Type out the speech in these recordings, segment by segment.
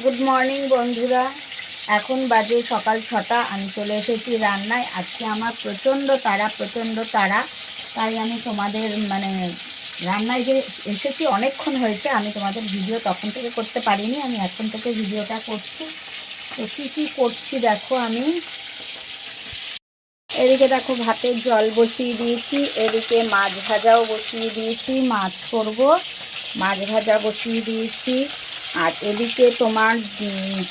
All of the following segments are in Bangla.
গুড মর্নিং বন্ধুরা। এখন বাজে সকাল ছটা, আমি চলে এসেছি রান্নায়। আজকে আমার প্রচণ্ড তারা প্রচণ্ড তারা তাই আমি তোমাদের মানে রান্নায় যে এসেছি, অনেকক্ষণ হয়েছে, আমি তোমাদের ভিডিও তখন থেকে করতে পারিনি, আমি এখন থেকে ভিডিওটা করছি। তো কী কী করছি দেখো আমি। এদিকে দেখো ভাতের জল বসিয়ে দিয়েছি, এদিকে মাছ ভাজাও বসিয়ে দিয়েছি, মাছ করব। মাছ ভাজা বসিয়ে দিয়েছি। আর এদিকে তোমার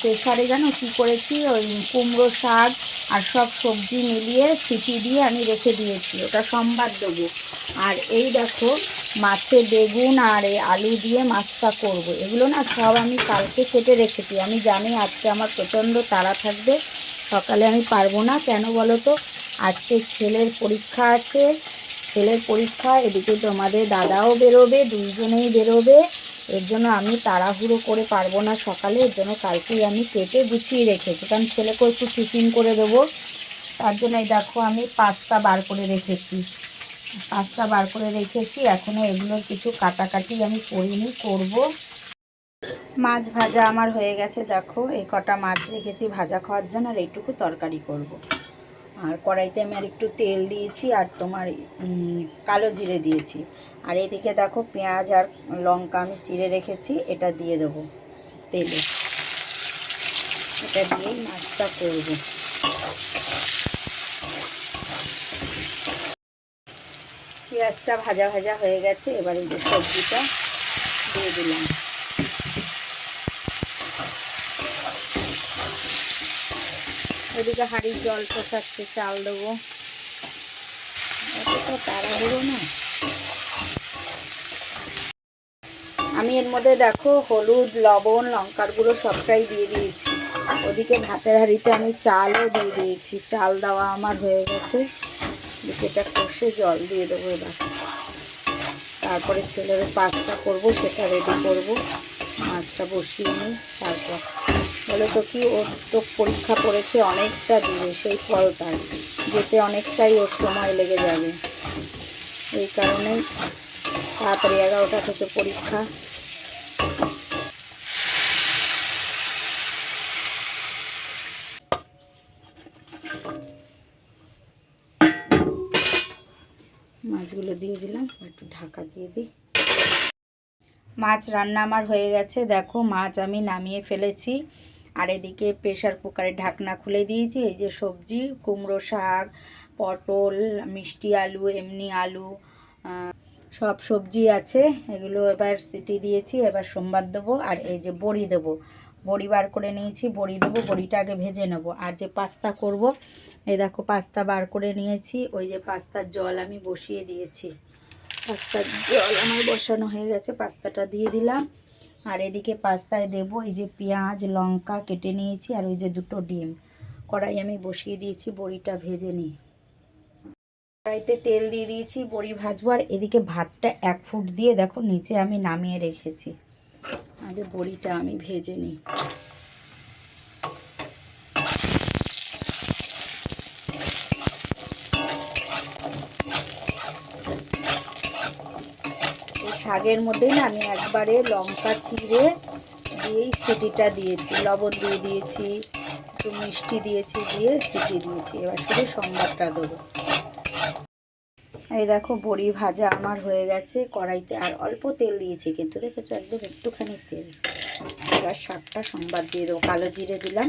প্রেশারে জানো কী করেছি? ওই কুমড়ো শাক আর সব সবজি মিলিয়ে সিটি দিয়ে আমি রেখে দিয়েছি। ওটা সোমবার দেবো। আর এই দেখো, মাছে বেগুন আর এই আলু দিয়ে মাছটা করব। এগুলো না সব আমি কালকে কেটে রেখেছি। আমি জানি আজকে আমার প্রচণ্ড তাড়া থাকবে। সকালে আমি পারব না। কেন বলো তো? আজকে ছেলের পরীক্ষা আছে। ছেলের পরীক্ষা, এদিকে তোমাদের দাদাও বেরোবে, দুইজনেই বেরোবে। এর জন্য আমি তাড়াহুড়ো করে পারব না সকালে, এর জন্য কালকেই আমি কেটে গুছিয়ে রেখেছি, কারণ ছেলেকেও একটু টিফিন করে দেবো। তার জন্য এই দেখো আমি পাস্তা বার করে রেখেছি। পাস্তা বার করে রেখেছি এখনও এগুলোর কিছু কাটাকাটি আমি করিনি, করব। মাছ ভাজা আমার হয়ে গেছে, দেখো, এই কটা মাছ রেখেছি ভাজা খাওয়ার জন্য, আর এইটুকু তরকারি করব। আর কড়াইতে আমি আর একটু তেল দিয়েছি আর তোমার কালো জিরে দিয়েছি। আর এদিকে দেখো পেঁয়াজ আর লঙ্কা আমি চিড়ে রেখেছি, এটা দিয়ে দেবো তেলে। এটা দিয়েই মাছটা করব। পেঁয়াজটা ভাজা ভাজা হয়ে গেছে, এবার এই সবজিটা দিয়ে দিলাম। ওদিকে হাঁড়ির জল পোষাচ্ছে চাল দেবো। তো তাড়াহুড়ো না। আমি এর মধ্যে দেখো হলুদ, লবণ, লঙ্কার গুঁড়ো সবটাই দিয়ে দিয়েছি। ওদিকে ভাতের হাঁড়িতে আমি চালও দিয়ে দিয়েছি। চাল দেওয়া আমার হয়ে গেছে। এদিকে এটা কষে জল দিয়ে দেবো এবার। তারপরে ছেলের পাস্তা করব, সেটা রেডি করব। মাছটা বসিয়ে নিই, তারপর বলে তো কি ওর তো পরীক্ষা পড়েছে অনেকটা দূরে, সেই ফলটার যেতে অনেকটাই ওর সময় লেগে যাবে। এই কারণেই তাড়াতাড়ি এগারোটা থেকে পরীক্ষা। মাছগুলো দিয়ে দিলাম, একটু ঢাকা দিয়ে দিই। মাছ রান্না আমার হয়ে গেছে। দেখো, মাছ আমি নামিয়ে ফেলেছি। আর এদিকে প্রেশার কুকারে ঢাকনা খুলে দিয়েছি, এই যে সবজি, কুমড়ো শাক, পটল, মিষ্টি আলু, এমনি আলু সব সবজি আছে, এগুলো এবার সিটি দিয়েছি, এবার সোমবার দেবো, আর এই যে বড়ি দেবো। বড়ি বার করে নিয়েছি, বড়ি দেবো, বড়িটা আগে ভেজে নেব। আর যে পাস্তা করব, এই দেখো পাস্তা বার করে নিয়েছি, ওই যে পাস্তার জল আমি বসিয়ে দিয়েছি। পাস্তার জল আমার বসানো হয়ে গেছে, পাস্তাটা দিয়ে দিলাম। আর এদিকে পাস্তায় দেবো এই যে পেঁয়াজ, লঙ্কা কেটে নিয়েছি আর ওই যে দুটো ডিম। কড়াই আমি বসিয়ে দিয়েছি, বড়িটা ভেজে নিই। কড়াইতে তেল দিয়ে দিয়েছি, বড়ি ভাজবো আর এদিকে ভাতটা এক ফুট দিয়ে দেখো নিচে আমি নামিয়ে রেখেছি। আগে বড়িটা আমি ভেজে নিই এই শাকের মধ্যে না আমি একবারে লঙ্কা চিড়ে দিয়েই সিটিটা দিয়েছি, লবণ দিয়ে দিয়েছি, একটু মিষ্টি দিয়েছি, দিয়ে সিটি দিয়েছি। এবার শুধু সম্বারটা দেবো। এই দেখো, বড়ি ভাজা আমার হয়ে গেছে কড়াইতে, আর অল্প তেল দিয়েছি, কিন্তু দেখেছ একদম একটুখানি তেল। এবার শাকটা সম্বাদ দিয়ে দেবো। কালো জিরে দিলাম,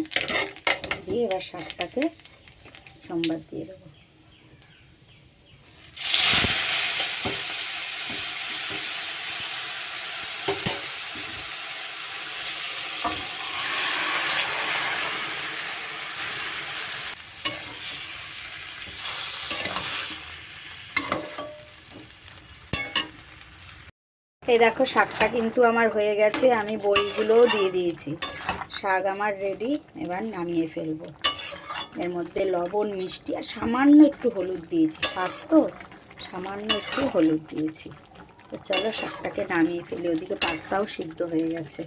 দিয়ে এবার শাকটাকে সম্বাদ দিয়ে দেবো। এই দেখো, শাকটা কিন্তু আমার হয়ে গেছে, আমি বড়িগুলোও দিয়ে দিয়েছি। শাক আমার রেডি এবার নামিয়ে ফেলব। এর মধ্যে লবণ, মিষ্টি আর সামান্য একটু হলুদ দিয়েছি। শাক তো, সামান্য একটু হলুদ দিয়েছি। তো চলো শাকটাকে নামিয়ে ফেলি, ওদিকে পাস্তাও সিদ্ধ হয়ে গেছে।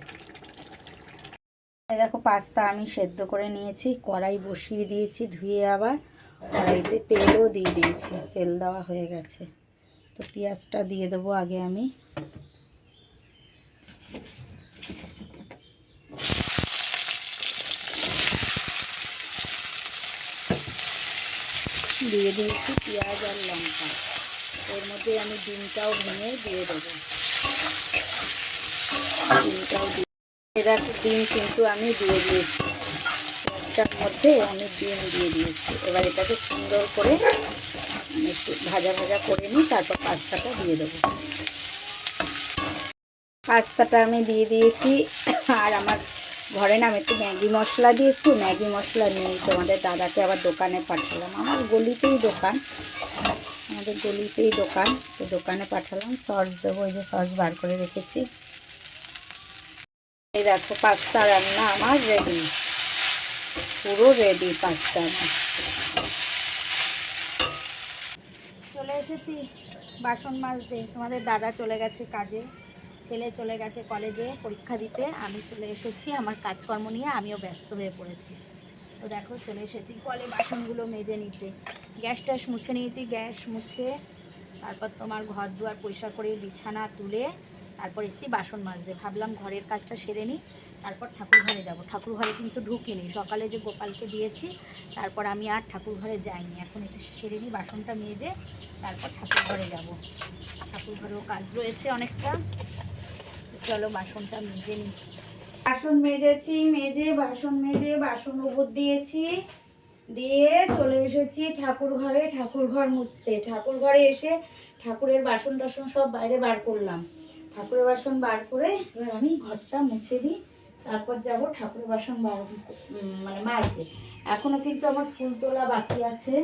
দেখো, পাস্তা আমি সেদ্ধ করে নিয়েছি, কড়াই বসিয়ে দিয়েছি ধুয়ে আবার। কড়াইতে তেলও দিয়ে দিয়েছি, তেল দেওয়া হয়ে গেছে। তো পেঁয়াজটা দিয়ে দেবো আগে আমি। দিয়ে দিয়েছি পেঁয়াজ আর লঙ্কা। এর মধ্যে আমি ডিমটাও ভেঙে দিয়ে দেবো। ডিমটাও দিয়ে এরকম ডিম কিন্তু আমি দিয়ে দিয়েছি। পেঁয়াজটার মধ্যে আমি ডিম দিয়ে দিয়েছি। এবার এটাকে সুন্দর করে একটু ভাজা ভাজা করে নিই তারপর পাস্তাটা দিয়ে দেবো। পাস্তাটা আমি দিয়ে দিয়েছি। আর আমার ঘরে না আমি একটু ম্যাগি মশলা দিয়ে, একটু ম্যাগি মশলা নেই তোমাদের দাদাকে আবার দোকানে পাঠালাম। আমার গলিতেই দোকান। আমাদের গলিতেই দোকান। তো দোকানে পাঠালাম। সস দেবো ওই যে সস বার করে রেখেছি। এই দেখো, পাস্তা রান্না আমার রেডি পুরো রেডি পাস্তা চলে এসেছি বাসন মাজতে। তোমাদের দাদা চলে গেছে কাজে। ছেলে চলে গেছে কলেজে পরীক্ষা দিতে, আমি চলে এসেছি আমার কাজকর্ম নিয়ে, আমিও ব্যস্ত হয়ে পড়েছি। তো দেখো, চলে এসেছি কলে বাসনগুলো মেজে নিতে। গ্যাস ট্যাস মুছে নিয়েছি, গ্যাস মুছে, তারপর তোমার ঘর দুয়ার পরিষ্কার করে বিছানা তুলে, তারপর এসেছি বাসন মাজতে। ভাবলাম ঘরের কাজটা সেরে নিই, তারপর ঠাকুর ঘরে যাব। ঠাকুর ঘরে কিন্তু ঢুকিনি, সকালে যে গোপালকে দিয়েছি, তারপর আমি আর ঠাকুর ঘরে যাইনি। এখন একটু সেরে নিই, বাসনটা মেজে, তারপর ঠাকুর ঘরে যাব। ঠাকুর ঘরেও কাজ রয়েছে অনেকটা। চলো বাসনটা মেজে নিই। বাসন মেজেছি, মেজে বাসন মেজে বাসন উপর দিয়েছি। দিয়ে চলে এসেছি ঠাকুর ঘরে, ঠাকুর ঘর মুছতে। ঠাকুর ঘরে এসে ঠাকুরের বাসন টাসন সব বাইরে বার করলাম। ঠাকুরের বাসন বার করে এবার আমি ঘরটা মুছে দিই। তারপর যাব ঠাকুরের বাসন বার মানে মাজতে। এখনও কিন্তু আমার ফুল তোলা বাকি আছে।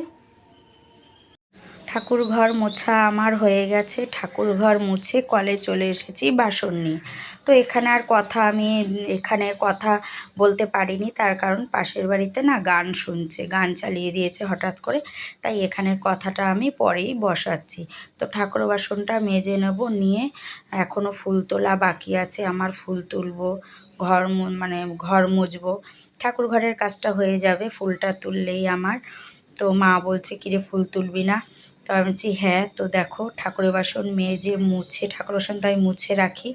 ঠাকুর ঘর মোছা আমার হয়ে গেছে ঠাকুর ঘর মুছে কলে চলে এসেছি বাসন নিয়ে। তো এখানে আর কথা আমি, এখানে কথা বলতে পারিনি, তার কারণ পাশের বাড়িতে না গান শুনছে, গান চালিয়ে দিয়েছে হঠাৎ করে, তাই এখানের কথাটা আমি পরেই বসাচ্ছি। তো ঠাকুর বাসনটা মেজে নেব, নিয়ে এখনও ফুল তোলা বাকি আছে, আমার ফুল তুলবো, ঘর মানে ঘর মুছবো ঠাকুর ঘরের কাজটা হয়ে যাবে, ফুলটা তুললেই আমার। তো মা বলছে, কিরে, ফুল তুলবি না? তো আমি বলছি হ্যাঁ তো দেখো, ঠাকুরের বাসন মেয়ে যে মুছে, ঠাকুর বাসন তো আমি মুছে রাখি,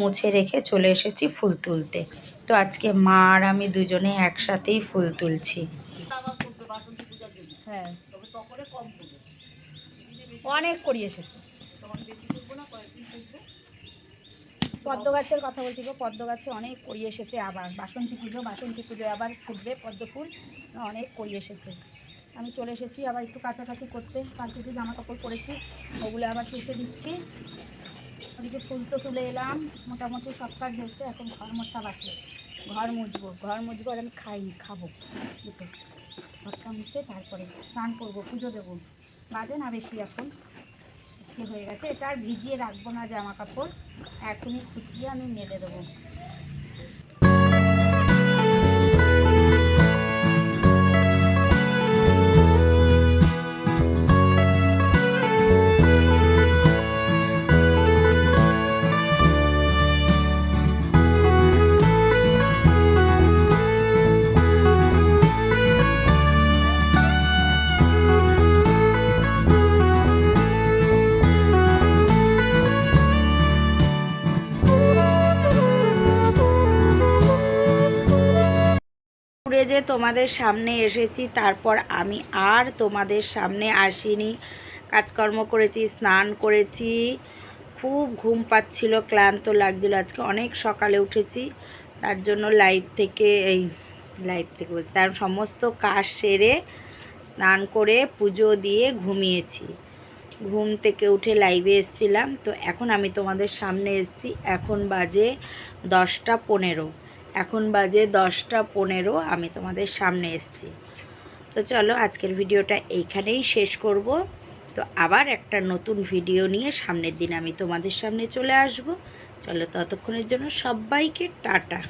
মুছে রেখে চলে এসেছি ফুল তুলতে। তো আজকে মা আর আমি দুজনে একসাথেই ফুল তুলছি। হ্যাঁ। অনেক করি এসেছে। পদ্ম গাছের কথা বলছি গো, পদ্ম গাছে অনেক করি এসেছে আবার। বাসন্তী পুজো বাসন্তী পুজো আবার ফুটবে পদ্ম ফুল। অনেক করি এসেছে। আমি চলে এসেছি আবার একটু কাছাকাছি করতে। কালকে যে জামা কাপড় পরেছি, ওগুলো আবার কেচে দিচ্ছি। ওদিকে ফুল তো তুলে এলাম। মোটামুটি সব কাজ হয়েছে, এখন ঘর মোছা বাকি। ঘর মুছবো ঘর মুছবো আর আমি খাইনি, খাব। দুটো। ঘরটা মুছে তারপরে স্নান করব, পুজো দেবো। বাজে না বেশি এখন? আজকে হয়ে গেছে। এটা আর ভিজিয়ে রাখব না জামা কাপড় এখনই খুঁচিয়ে আমি মেলে দেবো। ঘুরে যে তোমাদের সামনে এসেছি, তারপর আমি আর তোমাদের সামনে আসিনি। কাজকর্ম করেছি, স্নান করেছি। খুব ঘুম পাচ্ছিল, ক্লান্ত লাগছিল। আজকে অনেক সকালে উঠেছি। তার জন্য লাইভ থেকে এই লাইভ থেকে বলছি, তার সমস্ত কাজ সেরে স্নান করে পুজো দিয়ে ঘুমিয়েছি। ঘুম থেকে উঠে লাইভে এসেছিলাম। তো এখন আমি তোমাদের সামনে এসেছি। এখন বাজে দশটা পনেরো। এখন বাজে দশটা পনেরো, আমি তোমাদের সামনে এসছি। তো চলো আজকের ভিডিওটা এইখানেই শেষ করব। তো আবার একটা নতুন ভিডিও নিয়ে সামনের দিন আমি তোমাদের সামনে চলে আসব। চলো ততক্ষণের জন্য সবাইকে টাটা।